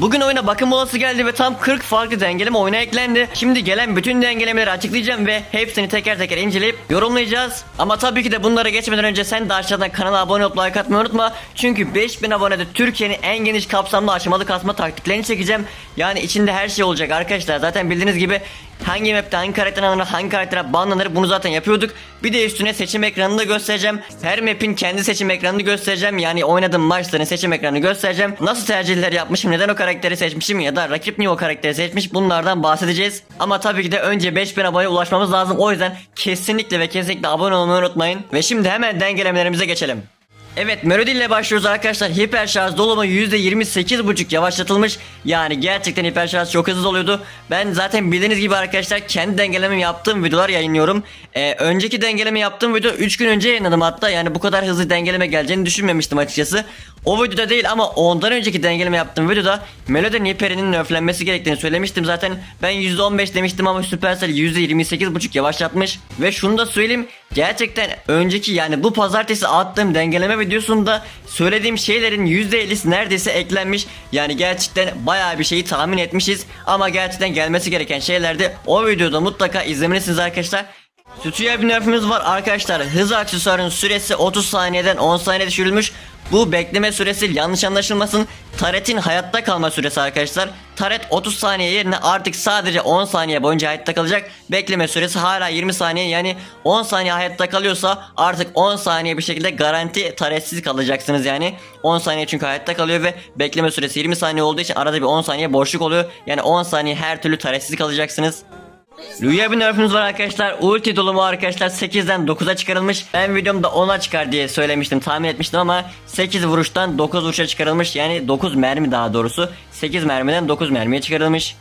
Bugün oyuna bakım molası geldi ve tam 40 farklı dengeleme oyuna eklendi. Şimdi gelen bütün dengelemeleri açıklayacağım ve hepsini teker teker inceleyip yorumlayacağız. Ama tabii ki de bunlara geçmeden önce sen de aşağıdan kanala abone olup like atmayı unutma. Çünkü 5000 abonede Türkiye'nin en geniş kapsamlı aşamalı kasma taktiklerini çekeceğim. Yani içinde her şey olacak arkadaşlar. Zaten bildiğiniz gibi hangi map'te hangi karakter alınır, hangi karaktere banlanır bunu zaten yapıyorduk. Bir de üstüne seçim ekranını da göstereceğim. Her map'in kendi seçim ekranını göstereceğim. Yani oynadığım maçların seçim ekranını göstereceğim. Nasıl tercihler yapmışım, neden o karakteri seçmişim ya da rakip niye o karakteri seçmiş bunlardan bahsedeceğiz. Ama tabii ki de önce 5000 aboneye ulaşmamız lazım. O yüzden kesinlikle ve kesinlikle abone olmayı unutmayın. Ve şimdi hemen dengelemelerimize geçelim. Evet Melody ile başlıyoruz arkadaşlar. Hiper şarj dolumu %28.5 yavaşlatılmış. Yani gerçekten hiper şarj çok hızlı oluyordu. Ben zaten bildiğiniz gibi arkadaşlar kendi dengelememi yaptığım videolar yayınlıyorum. Ee, önceki dengeleme yaptığım video 3 gün önce yayınladım hatta. Yani bu kadar hızlı dengeleme geleceğini düşünmemiştim açıkçası. O videoda değil ama ondan önceki dengeleme yaptığım videoda Melody'nin hiperinin nerflenmesi gerektiğini söylemiştim zaten. Ben %15 demiştim ama Supercell %28.5 yavaşlatmış. Ve şunu da söyleyeyim. Gerçekten önceki yani bu pazartesi attığım dengeleme videosunda söylediğim şeylerin %50'si neredeyse eklenmiş. Yani gerçekten bayağı bir şeyi tahmin etmişiz. Ama gerçekten gelmesi gereken şeylerdi. O videoda mutlaka izlemelisiniz arkadaşlar. Sütüye bir nerfimiz var arkadaşlar. Hız aksesuarının süresi 30 saniyeden 10 saniye düşürülmüş. Bu bekleme süresi yanlış anlaşılmasın. Taret'in hayatta kalma süresi arkadaşlar. Taret 30 saniye yerine artık sadece 10 saniye boyunca hayatta kalacak. Bekleme süresi hala 20 saniye yani 10 saniye hayatta kalıyorsa artık 10 saniye bir şekilde garanti taretsiz kalacaksınız yani. 10 saniye çünkü hayatta kalıyor ve bekleme süresi 20 saniye olduğu için arada bir 10 saniye boşluk oluyor. Yani 10 saniye her türlü taretsiz kalacaksınız. Luya bir nerfimiz var arkadaşlar. Ulti dolumu arkadaşlar 8'den 9'a çıkarılmış. Ben videomda 10'a çıkar diye söylemiştim, tahmin etmiştim ama 8 vuruştan 9 vuruşa çıkarılmış. Yani 9 mermi daha doğrusu. 8 mermiden 9 mermiye çıkarılmış.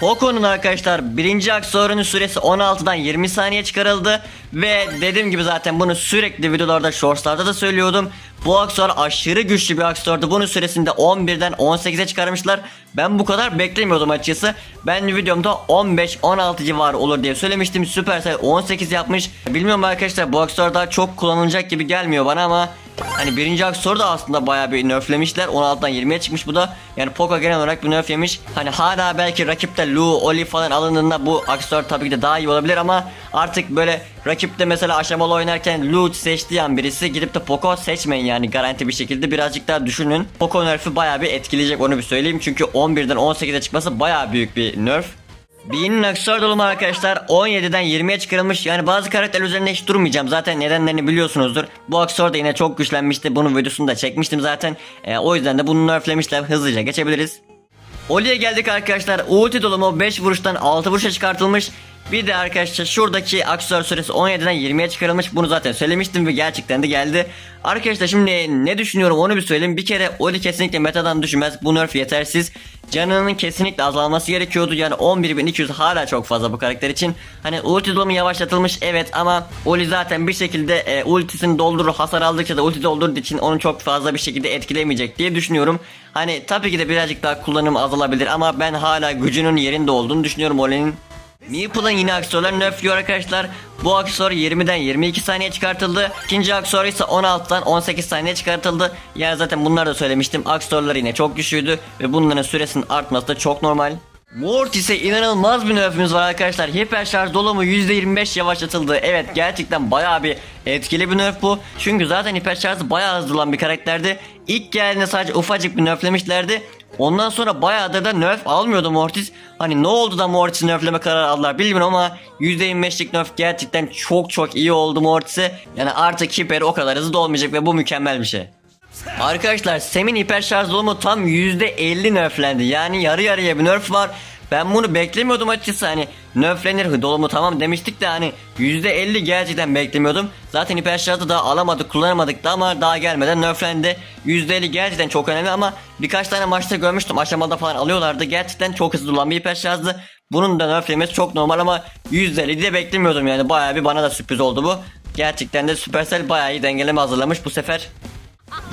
Poco'nun arkadaşlar birinci aksesuarının süresi 16'dan 20 saniye çıkarıldı ve dediğim gibi zaten bunu sürekli videolarda shortslarda da söylüyordum. Bu aksesuar aşırı güçlü bir aksesuardı. Bunun süresinde 11'den 18'e çıkarmışlar. Ben bu kadar beklemiyordum açıkçası. Ben videomda 15-16 civarı olur diye söylemiştim. Supercell 18 yapmış. Bilmiyorum arkadaşlar bu aksesuar daha çok kullanılacak gibi gelmiyor bana ama Hani birinci aksesuarı da aslında bayağı bir nerflemişler. 16'dan 20'ye çıkmış bu da. Yani Poco genel olarak bir nerf yemiş. Hani hala belki rakipte Lu, Oli falan alındığında bu aksesuar tabii ki de daha iyi olabilir ama artık böyle rakipte mesela aşamalı oynarken Lu seçtiği an birisi gidip de Poco seçmeyin yani garanti bir şekilde birazcık daha düşünün. Poco nerf'i bayağı bir etkileyecek onu bir söyleyeyim. Çünkü 11'den 18'e çıkması bayağı büyük bir nerf. Bean'in aksesuar dolumu arkadaşlar 17'den 20'ye çıkarılmış. Yani bazı karakter üzerinde hiç durmayacağım. Zaten nedenlerini biliyorsunuzdur. Bu aksesuar da yine çok güçlenmişti. Bunun videosunu da çekmiştim zaten. Ee, o yüzden de bunu nerflemişler. Hızlıca geçebiliriz. Oli'ye geldik arkadaşlar. Ulti dolumu 5 vuruştan 6 vuruşa çıkartılmış. Bir de arkadaşlar şuradaki aksesuar süresi 17'den 20'ye çıkarılmış. Bunu zaten söylemiştim ve gerçekten de geldi. Arkadaşlar şimdi ne düşünüyorum onu bir söyleyeyim. Bir kere Oli kesinlikle metadan düşmez. Bu nerf yetersiz. Canının kesinlikle azalması gerekiyordu. Yani 11.200 hala çok fazla bu karakter için. Hani ulti dolumu yavaşlatılmış evet ama Oli zaten bir şekilde e, ultisini doldurur. Hasar aldıkça da ulti doldurduğu için onu çok fazla bir şekilde etkilemeyecek diye düşünüyorum. Hani tabii ki de birazcık daha kullanım azalabilir ama ben hala gücünün yerinde olduğunu düşünüyorum Oli'nin. Meeple'ın yine aksesuarları nerfliyor arkadaşlar. Bu aksesuar 20'den 22 saniye çıkartıldı. İkinci aksesuar ise 16'dan 18 saniye çıkartıldı. Yani zaten bunları da söylemiştim. Aksesuarlar yine çok güçlüydü ve bunların süresinin artması da çok normal. Mortis'e inanılmaz bir nerfimiz var arkadaşlar. Hiper şarj dolumu %25 yavaşlatıldı. Evet gerçekten bayağı bir etkili bir nerf bu. Çünkü zaten hiper şarj bayağı hızlı olan bir karakterdi. İlk geldiğinde sadece ufacık bir nerflemişlerdi. Ondan sonra bayağıdır da nerf almıyordu Mortis. Hani ne oldu da Mortis'i nerfleme kararı aldılar bilmiyorum ama %25'lik nerf gerçekten çok çok iyi oldu Mortis'e. Yani artık hiper o kadar hızlı da olmayacak ve bu mükemmel bir şey. Arkadaşlar Sem'in hiper şarj dolumu tam %50 nerflendi. Yani yarı yarıya bir nerf var. Ben bunu beklemiyordum açıkçası hani nerflenir dolumu tamam demiştik de hani %50 gerçekten beklemiyordum. Zaten hiper şarjı daha alamadık kullanamadık da ama daha gelmeden nerflendi. %50 gerçekten çok önemli ama birkaç tane maçta görmüştüm aşamada falan alıyorlardı. Gerçekten çok hızlı olan bir hiper şarjdı. Bunun da nerflemesi çok normal ama %50 de beklemiyordum yani bayağı bir bana da sürpriz oldu bu. Gerçekten de Supercell bayağı iyi dengeleme hazırlamış bu sefer.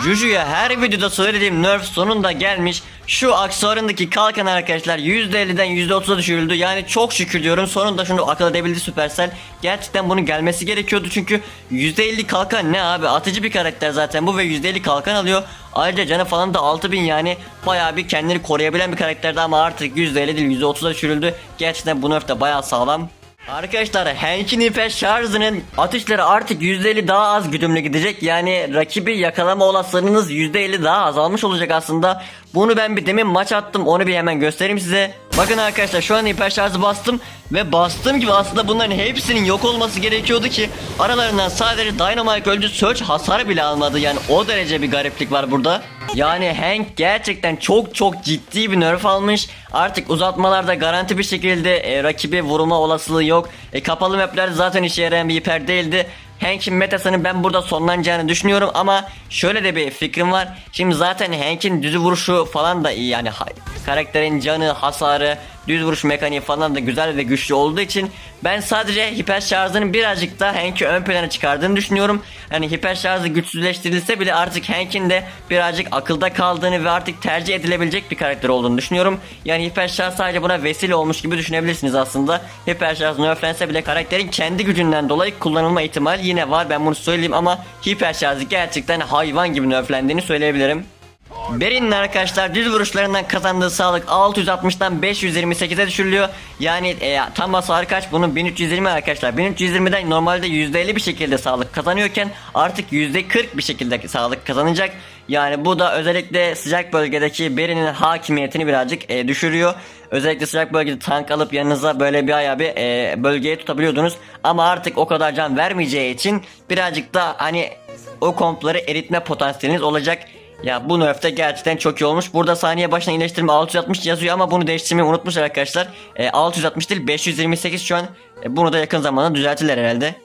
Juju'ya her videoda söylediğim nerf sonunda gelmiş. Şu aksesuarındaki kalkan arkadaşlar %50'den %30'a düşürüldü. Yani çok şükür diyorum sonunda şunu akıl edebildi Supercell. Gerçekten bunun gelmesi gerekiyordu çünkü %50 kalkan ne abi atıcı bir karakter zaten bu ve %50 kalkan alıyor. Ayrıca canı falan da 6000 yani bayağı bir kendini koruyabilen bir karakterdi ama artık %50 değil %30'a düşürüldü. Gerçekten bu nerf de bayağı sağlam. Arkadaşlar Hank'in hiper şarjının atışları artık %50 daha az güdümlü gidecek. Yani rakibi yakalama olasılığınız %50 daha azalmış olacak aslında. Bunu ben bir demin maç attım onu bir hemen göstereyim size. Bakın arkadaşlar şu an hiper şarjı bastım ve bastığım gibi aslında bunların hepsinin yok olması gerekiyordu ki aralarından sadece Dynamite öldü Search hasar bile almadı yani o derece bir gariplik var burada. Yani Hank gerçekten çok çok ciddi bir nerf almış. Artık uzatmalarda garanti bir şekilde e, rakibi vurma olasılığı yok. E, kapalı mapler zaten işe yarayan bir hiper değildi. Hank'in metasının ben burada sonlanacağını düşünüyorum ama şöyle de bir fikrim var. Şimdi zaten Hank'in düz vuruşu falan da iyi yani karakterin canı, hasarı, düz vuruş mekaniği falan da güzel ve güçlü olduğu için ben sadece hiper şarjının birazcık da Hank'i ön plana çıkardığını düşünüyorum. Hani hiper şarjı güçsüzleştirilse bile artık Hank'in de birazcık akılda kaldığını ve artık tercih edilebilecek bir karakter olduğunu düşünüyorum. Yani hiper şarj sadece buna vesile olmuş gibi düşünebilirsiniz aslında. Hiper şarj nerflense bile karakterin kendi gücünden dolayı kullanılma ihtimali yine var ben bunu söyleyeyim ama hiper şarjı gerçekten hayvan gibi nerflendiğini söyleyebilirim. Berin'in arkadaşlar düz vuruşlarından kazandığı sağlık 660'dan 528'e düşürülüyor. Yani e, tam hasarı kaç? Bunun 1320 arkadaşlar. 1320'den normalde %50 bir şekilde sağlık kazanıyorken artık %40 bir şekilde sağlık kazanacak. Yani bu da özellikle sıcak bölgedeki Berin'in hakimiyetini birazcık e, düşürüyor. Özellikle sıcak bölgede tank alıp yanınıza böyle bir ayağı bir e, bölgeye tutabiliyordunuz. Ama artık o kadar can vermeyeceği için birazcık da hani o kompları eritme potansiyeliniz olacak. Ya bu nerf'te gerçekten çok iyi olmuş. Burada saniye başına iyileştirme 660 yazıyor ama bunu değiştirmeyi unutmuşlar arkadaşlar. E, 660 değil 528 şu an. E, bunu da yakın zamanda düzeltirler herhalde.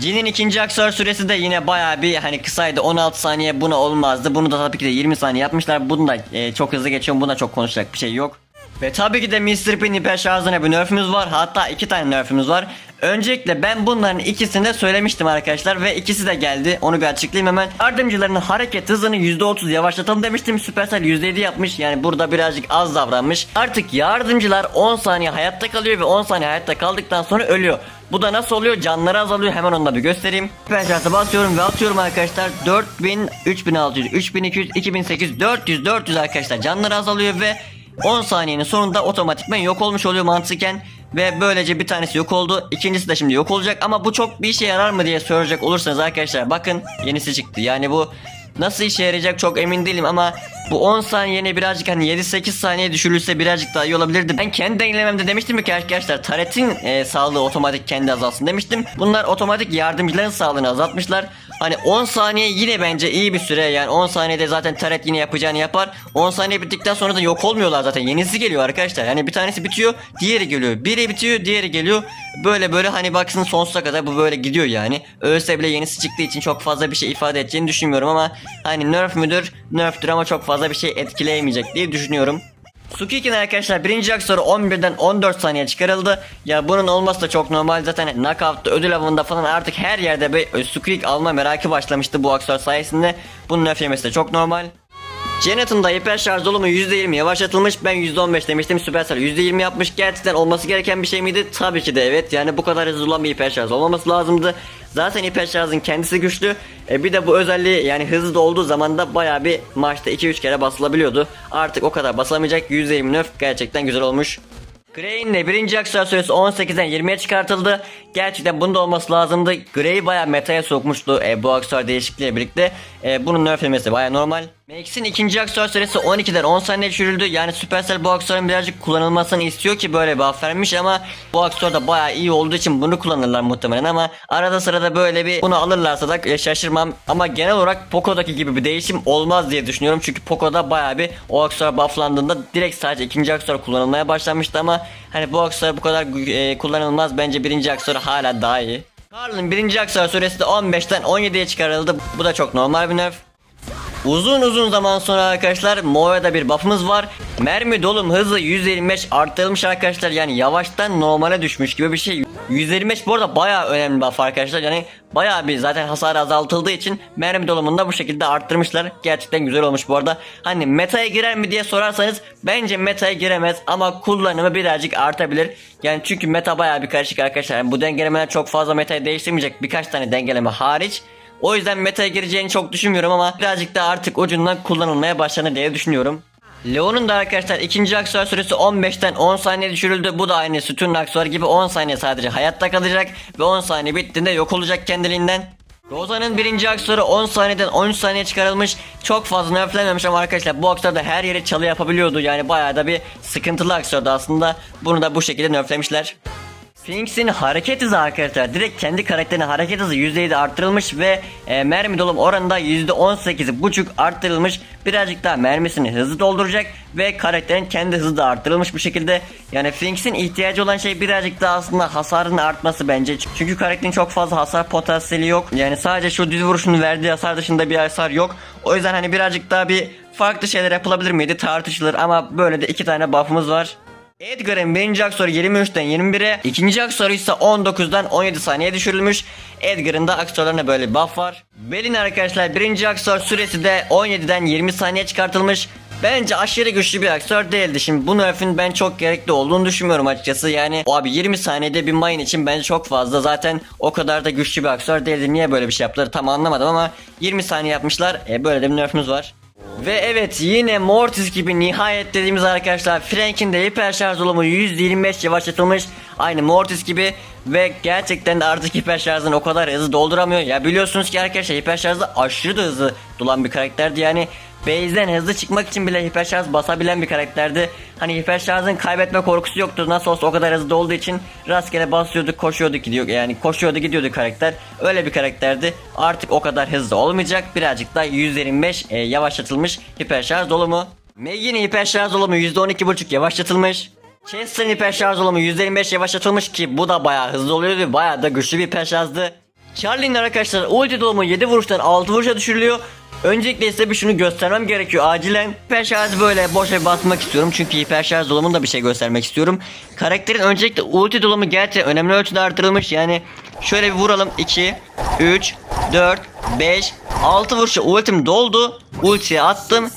Jin'in ikinci aksesuar süresi de yine bayağı bir hani kısaydı 16 saniye buna olmazdı. Bunu da tabii ki de 20 saniye yapmışlar. Bunu da e, çok hızlı geçiyorum. Buna çok konuşacak bir şey yok. Ve tabii ki de Mr. P'in hiper şarjına bir nerfümüz var. Hatta iki tane nerfümüz var. Öncelikle ben bunların ikisini de söylemiştim arkadaşlar ve ikisi de geldi. Onu bir açıklayayım hemen. Yardımcılarının hareket hızını %30 yavaşlatalım demiştim. Supercell %7 yapmış. Yani burada birazcık az davranmış. Artık yardımcılar 10 saniye hayatta kalıyor ve 10 saniye hayatta kaldıktan sonra ölüyor. Bu da nasıl oluyor? Canları azalıyor. Hemen onu da bir göstereyim. Supercell'e basıyorum ve atıyorum arkadaşlar. 4000, 3600, 3200, 2800, 400, 400 arkadaşlar. Canları azalıyor ve 10 saniyenin sonunda otomatikmen yok olmuş oluyor mantıken. Ve böylece bir tanesi yok oldu. İkincisi de şimdi yok olacak. Ama bu çok bir işe yarar mı diye soracak olursanız arkadaşlar bakın yenisi çıktı. Yani bu nasıl işe yarayacak çok emin değilim ama bu 10 saniyene birazcık hani 7-8 saniye düşürülse birazcık daha iyi olabilirdi. Ben kendi deneyimlememde demiştim ki arkadaşlar taretin e, sağlığı otomatik kendi azalsın demiştim. Bunlar otomatik yardımcıların sağlığını azaltmışlar. Hani 10 saniye yine bence iyi bir süre yani 10 saniyede zaten taret yine yapacağını yapar. 10 saniye bittikten sonra da yok olmuyorlar zaten yenisi geliyor arkadaşlar. Hani bir tanesi bitiyor diğeri geliyor. Biri bitiyor diğeri geliyor. Böyle böyle hani baksın sonsuza kadar bu böyle gidiyor yani. Ölse bile yenisi çıktığı için çok fazla bir şey ifade edeceğini düşünmüyorum ama hani nerf müdür nerftür ama çok fazla bir şey etkileyemeyecek diye düşünüyorum. Sukikin arkadaşlar birinci aksesuarı 11'den 14 saniye çıkarıldı. Ya bunun olması da çok normal zaten knockout'ta ödül avında falan artık her yerde bir Sukik alma merakı başlamıştı bu aksesuar sayesinde. Bunun nerf yemesi de çok normal. Janet'ın da hiper şarj dolumu %20 yavaşlatılmış ben %15 demiştim Supercell %20 yapmış gerçekten olması gereken bir şey miydi? Tabii ki de evet yani bu kadar hızlı olan bir hiper şarj olmaması lazımdı. Zaten hiper şarjın kendisi güçlü e bir de bu özelliği yani hızlı olduğu zaman da baya bir maçta 2-3 kere basılabiliyordu. Artık o kadar basılamayacak %20 nerf gerçekten güzel olmuş. Grey'in birinci aksesuar süresi 18'den 20'ye çıkartıldı. Gerçekten bunda olması lazımdı. Grey baya metaya sokmuştu e, bu aksesuar değişikliğiyle birlikte. E, bunun nerflemesi baya normal. Max'in ikinci aksesuar süresi 12'den 10 saniye düşürüldü. Yani Supercell bu aksesuarın birazcık kullanılmasını istiyor ki böyle bir vermiş ama bu aksesuar da baya iyi olduğu için bunu kullanırlar muhtemelen ama arada sırada böyle bir bunu alırlarsa da e, şaşırmam. Ama genel olarak Poco'daki gibi bir değişim olmaz diye düşünüyorum. Çünkü Poco'da baya bir o aksesuar bufflandığında direkt sadece ikinci aksesuar kullanılmaya başlamıştı ama hani bu aksesuar bu kadar e, kullanılmaz. Bence birinci aksesuar hala daha iyi. Karl'ın birinci aksesuar süresi de 15'ten 17'ye çıkarıldı. Bu da çok normal bir nerf. Uzun uzun zaman sonra arkadaşlar Moe'da bir buff'ımız var. Mermi dolum hızı 125 arttırılmış arkadaşlar. Yani yavaştan normale düşmüş gibi bir şey. 125 bu arada bayağı önemli buff arkadaşlar. Yani bayağı bir zaten hasar azaltıldığı için mermi dolumunu da bu şekilde arttırmışlar. Gerçekten güzel olmuş bu arada. Hani meta'ya girer mi diye sorarsanız bence meta'ya giremez ama kullanımı birazcık artabilir. Yani çünkü meta bayağı bir karışık arkadaşlar. Yani bu dengelemeler çok fazla metayı değiştirmeyecek birkaç tane dengeleme hariç. O yüzden meta'ya gireceğini çok düşünmüyorum ama birazcık da artık ucundan kullanılmaya başlanır diye düşünüyorum. Leon'un da arkadaşlar ikinci aksesuar süresi 15'ten 10 saniye düşürüldü. Bu da aynı sütun aksesuar gibi 10 saniye sadece hayatta kalacak ve 10 saniye bittiğinde yok olacak kendiliğinden. Rosa'nın birinci aksesuarı 10 saniyeden 13 saniye çıkarılmış. Çok fazla nerflenmemiş ama arkadaşlar bu aksesuar da her yere çalı yapabiliyordu. Yani bayağı da bir sıkıntılı aksesuardı aslında. Bunu da bu şekilde nerflemişler. Sphinx'in hareket hızı arkadaşlar direkt kendi karakterinin hareket hızı %7 arttırılmış ve e, mermi dolum oranı da %18,5 arttırılmış. Birazcık daha mermisini hızlı dolduracak ve karakterin kendi hızı da arttırılmış bu şekilde. Yani Sphinx'in ihtiyacı olan şey birazcık daha aslında hasarın artması bence. Çünkü karakterin çok fazla hasar potansiyeli yok. Yani sadece şu düz vuruşun verdiği hasar dışında bir hasar yok. O yüzden hani birazcık daha bir farklı şeyler yapılabilir miydi tartışılır ama böyle de iki tane buff'ımız var. Edgar'ın birinci aksoru 23'ten 21'e, ikinci aksoru ise 19'dan 17 saniye düşürülmüş. Edgar'ın da aksorlarına böyle bir buff var. Belin arkadaşlar birinci aksor süresi de 17'den 20 saniye çıkartılmış. Bence aşırı güçlü bir aksör değildi. Şimdi bu nerf'in ben çok gerekli olduğunu düşünmüyorum açıkçası. Yani o abi 20 saniyede bir mine için bence çok fazla. Zaten o kadar da güçlü bir aksör değildi. Niye böyle bir şey yaptılar tam anlamadım ama 20 saniye yapmışlar. E, böyle de bir nerf'imiz var. Ve evet yine Mortis gibi nihayet dediğimiz arkadaşlar Frank'in de hiper şarj dolumu %25 yavaşlatılmış. Aynı Mortis gibi ve gerçekten de artık hiper şarjını o kadar hızlı dolduramıyor. Ya biliyorsunuz ki arkadaşlar hiper şarjda aşırı da hızlı dolan bir karakterdi yani. Base'den hızlı çıkmak için bile hiper şarj basabilen bir karakterdi. Hani hiper şarjın kaybetme korkusu yoktu. Nasıl olsa o kadar hızlı olduğu için rastgele basıyorduk, koşuyorduk gidiyor. Yani koşuyordu gidiyordu karakter. Öyle bir karakterdi. Artık o kadar hızlı olmayacak. Birazcık da 125 e, yavaşlatılmış hiper şarj dolumu. Maggie'nin hiper şarj dolumu %12.5 yavaşlatılmış. Chester'ın hiper şarj dolumu %25 yavaşlatılmış ki bu da bayağı hızlı oluyordu bayağı da güçlü bir hiper şarjdı. Charlie'nin arkadaşlar ulti dolumu 7 vuruştan 6 vuruşa düşürülüyor. Öncelikle size bir şunu göstermem gerekiyor acilen. Hiper şarjı böyle boşa basmak istiyorum çünkü hiper şarj dolumunda bir şey göstermek istiyorum. Karakterin öncelikle ulti dolumu gerçekten önemli ölçüde artırılmış yani şöyle bir vuralım 2, 3, 4, 5, 6 vuruşa ultim doldu. Ultiye attım.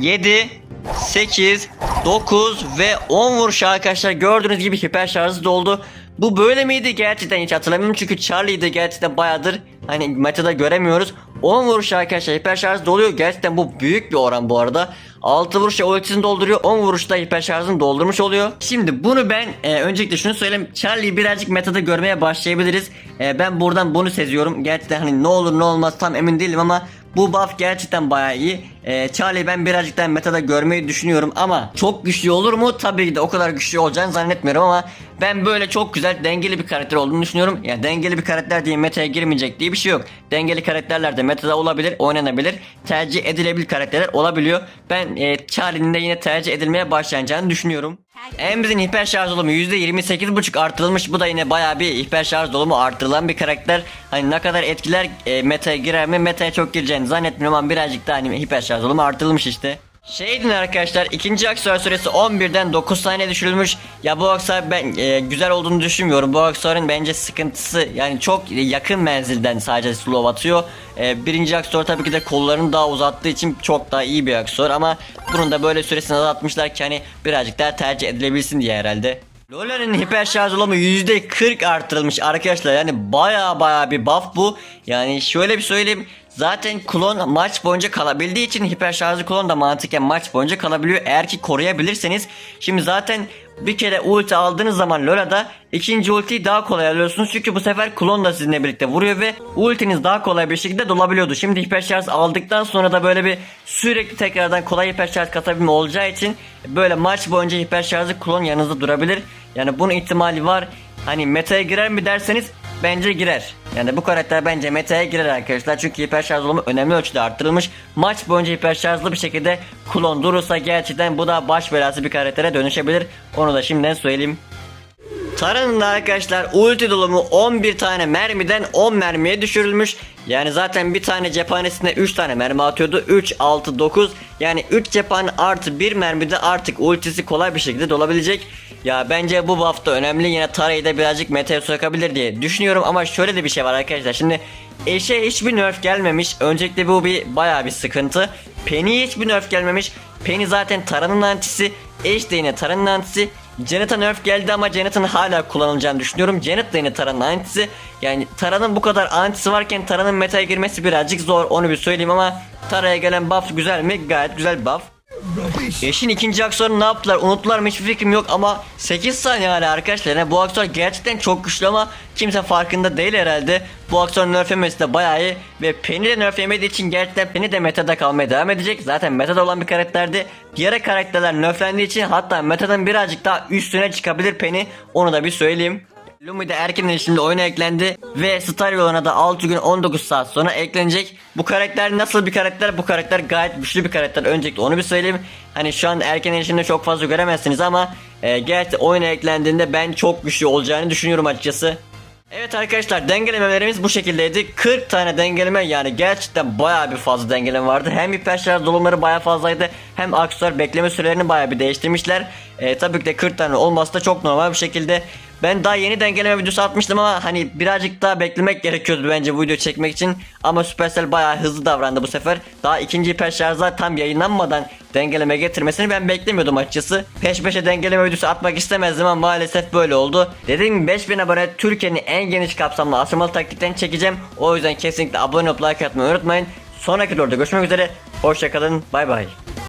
7, 8, 9 ve 10 vuruş arkadaşlar gördüğünüz gibi hiper şarjı doldu. Bu böyle miydi gerçekten hiç hatırlamıyorum çünkü Charlie'yi gerçekten bayağıdır hani metada göremiyoruz. 10 vuruş arkadaşlar hiper şarj doluyor gerçekten bu büyük bir oran bu arada. 6 vuruşla ultisini dolduruyor 10 vuruşta hiper şarjını doldurmuş oluyor. Şimdi bunu ben e, öncelikle şunu söyleyeyim Charlie'yi birazcık metada görmeye başlayabiliriz. E, ben buradan bunu seziyorum gerçekten hani ne olur ne olmaz tam emin değilim ama bu buff gerçekten bayağı iyi. Ee, Charlie ben birazcık daha metada görmeyi düşünüyorum ama çok güçlü olur mu? Tabii ki de o kadar güçlü olacağını zannetmiyorum ama ben böyle çok güzel dengeli bir karakter olduğunu düşünüyorum. Yani dengeli bir karakter diye metaya girmeyecek diye bir şey yok. Dengeli karakterler de metada olabilir, oynanabilir, tercih edilebilir karakterler olabiliyor. Ben e, Charlie'nin de yine tercih edilmeye başlayacağını düşünüyorum. Embry'nin hiper şarj dolumu %28.5 artırılmış. Bu da yine bayağı bir hiper şarj dolumu artırılan bir karakter. Hani ne kadar etkiler e, meta'ya girer mi? Meta'ya çok gireceğini zannetmiyorum ama birazcık daha hani hiper şarj dolumu artırılmış işte. Şeydin arkadaşlar ikinci aksesuar süresi 11'den 9 saniye düşürülmüş. Ya bu aksesuar ben e, güzel olduğunu düşünmüyorum. Bu aksesuarın bence sıkıntısı yani çok yakın menzilden sadece slow atıyor. E, birinci aksesuar tabii ki de kollarını daha uzattığı için çok daha iyi bir aksesuar ama bunun da böyle süresini azaltmışlar ki hani birazcık daha tercih edilebilsin diye herhalde. Lola'nın hiper şarj dolumu %40 artırılmış arkadaşlar yani baya baya bir buff bu. Yani şöyle bir söyleyeyim Zaten klon maç boyunca kalabildiği için hiper şarjlı klon da mantıken maç boyunca kalabiliyor. Eğer ki koruyabilirseniz. Şimdi zaten bir kere ulti aldığınız zaman Lola'da ikinci ultiyi daha kolay alıyorsunuz. Çünkü bu sefer klon da sizinle birlikte vuruyor ve ultiniz daha kolay bir şekilde dolabiliyordu. Şimdi hiper şarj aldıktan sonra da böyle bir sürekli tekrardan kolay hiper şarj katabilme olacağı için böyle maç boyunca hiper şarjlı klon yanınızda durabilir. Yani bunun ihtimali var. Hani meta'ya girer mi derseniz bence girer. Yani bu karakter bence meta'ya girer arkadaşlar. Çünkü hiper şarj olumu önemli ölçüde arttırılmış. Maç boyunca hiper şarjlı bir şekilde klon durursa gerçekten bu da baş belası bir karaktere dönüşebilir. Onu da şimdiden söyleyeyim. Taran'ın da arkadaşlar ulti dolumu 11 tane mermiden 10 mermiye düşürülmüş. Yani zaten bir tane cephanesinde 3 tane mermi atıyordu. 3, 6, 9 yani 3 cephane artı 1 mermide artık ultisi kolay bir şekilde dolabilecek. Ya bence bu da önemli. Yine Tara'yı da birazcık meta'ya sokabilir diye düşünüyorum ama şöyle de bir şey var arkadaşlar. Şimdi Eşe hiçbir nerf gelmemiş. Öncelikle bu bir bayağı bir sıkıntı. Penny'ye hiçbir nerf gelmemiş. Penny zaten Tara'nın antisi. Ash de yine Tara'nın antisi. Janet'a nerf geldi ama Janet'ın hala kullanılacağını düşünüyorum. Janet de yine Tara'nın antisi. Yani Tara'nın bu kadar antisi varken Tara'nın meta'ya girmesi birazcık zor onu bir söyleyeyim ama Tara'ya gelen buff güzel mi? Gayet güzel buff. Eşin ikinci aksesuarını ne yaptılar? Unuttular mı? Hiçbir fikrim yok ama 8 saniye hala arkadaşlar. Yani bu aksesuar gerçekten çok güçlü ama kimse farkında değil herhalde. Bu aksesuarın nerflemesi de bayağı iyi ve Penny de nerflemediği için gerçekten Penny de metada kalmaya devam edecek. Zaten metada olan bir karakterdi. Diğer karakterler nerflendiği için hatta metadan birazcık daha üstüne çıkabilir Penny. Onu da bir söyleyeyim Lumi de erken erişimde oyuna eklendi ve Star yoluna da 6 gün 19 saat sonra eklenecek. Bu karakter nasıl bir karakter? Bu karakter gayet güçlü bir karakter. Öncelikle onu bir söyleyeyim. Hani şu an erken erişimde çok fazla göremezsiniz ama e, gerçekten oyuna eklendiğinde ben çok güçlü olacağını düşünüyorum açıkçası. Evet arkadaşlar dengelemelerimiz bu şekildeydi. 40 tane dengeleme yani gerçekten bayağı bir fazla dengeleme vardı. Hem hiperşarj dolumları bayağı fazlaydı hem aksesuar bekleme sürelerini bayağı bir değiştirmişler. E, tabii ki de 40 tane olması da çok normal bir şekilde. Ben daha yeni dengeleme videosu atmıştım ama hani birazcık daha beklemek gerekiyordu bence bu video çekmek için. Ama Supercell bayağı hızlı davrandı bu sefer. Daha ikinci hiperşarjlar tam yayınlanmadan dengeleme getirmesini ben beklemiyordum açıkçası. Peş peşe dengeleme videosu atmak istemezdim ama maalesef böyle oldu. Dediğim gibi 5000 abone Türkiye'nin en geniş kapsamlı asırmalı taktiklerini çekeceğim. O yüzden kesinlikle abone olup like atmayı unutmayın. Sonraki videoda görüşmek üzere. Hoşçakalın. Bay bay.